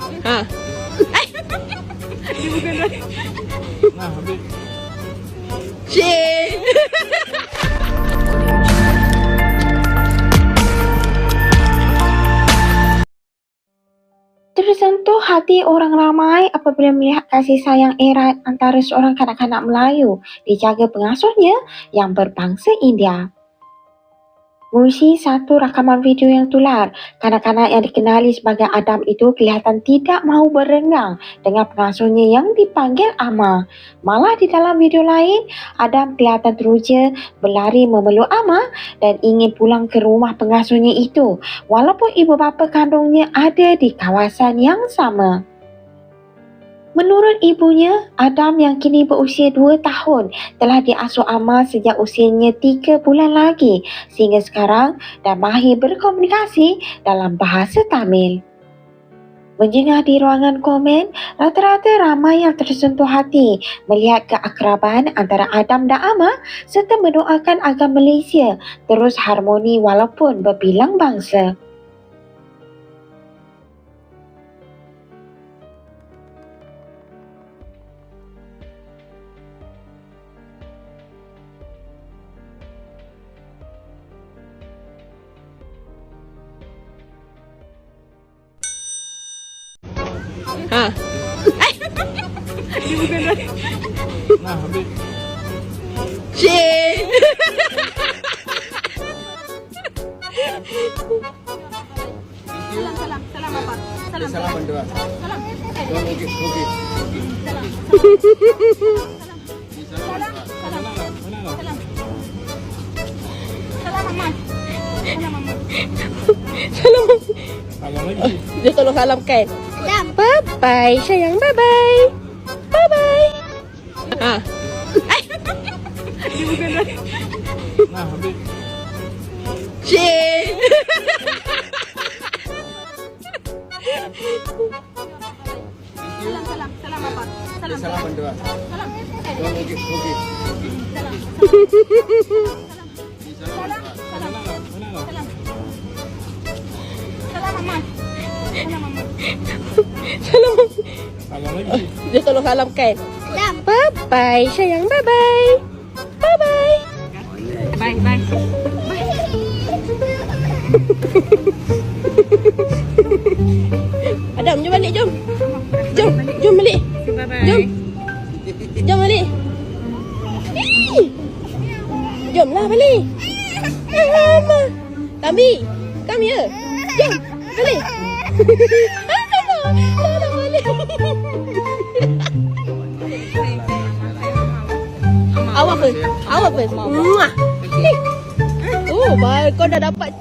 Ha. Nah, ambil. Cik. Tersentuh hati orang ramai apabila melihat kasih sayang erat antara seorang kanak-kanak Melayu dijaga pengasuhnya yang berbangsa India. Melalui satu rakaman video yang tular, kanak-kanak yang dikenali sebagai Adam itu kelihatan tidak mahu berenang dengan pengasuhnya yang dipanggil Ama. Malah di dalam video lain, Adam kelihatan teruja berlari memeluk Ama dan ingin pulang ke rumah pengasuhnya itu walaupun ibu bapa kandungnya ada di kawasan yang sama. Menurut ibunya, Adam yang kini berusia 2 tahun telah diasuh Ama sejak usianya 3 bulan lagi sehingga sekarang dah mahir berkomunikasi dalam bahasa Tamil. Menjengah di ruangan komen, rata-rata ramai yang tersentuh hati melihat keakraban antara Adam dan Ama serta mendoakan agar Malaysia terus harmoni walaupun berbilang bangsa. Ha. Nah, ambil. Cik. Salam, salam, salam apa? Salam, Salam salam. berdua. Salam. Tuan okey, okey. Salam, salam. Salam, Mana lah? Mana lah? salam. Salam, Mama. Salam, Mama. Salam. Salam lagi. Dia tolong salamkan. Salam. Bye bye sayang. Bye bye. Bye bye. Ha. Nah, ambil. Cik. Salam, salam. Salam apa? Salam, Salam salam. berdua. Salam. Tuan okey, okey. Salam. Salam. Dia tolong salamkan. Salam. Bye bye sayang. Bye bye. Bye bye. Bye, bye. Adam, jom balik jom. Jom, jom balik. Jom. Jom balik. Jomlah balik. Alamak. Tambi, come here. Jom, balik. Alamak balik. Awak first. Awak first. Muah. Oh, baik. Kau dah dapat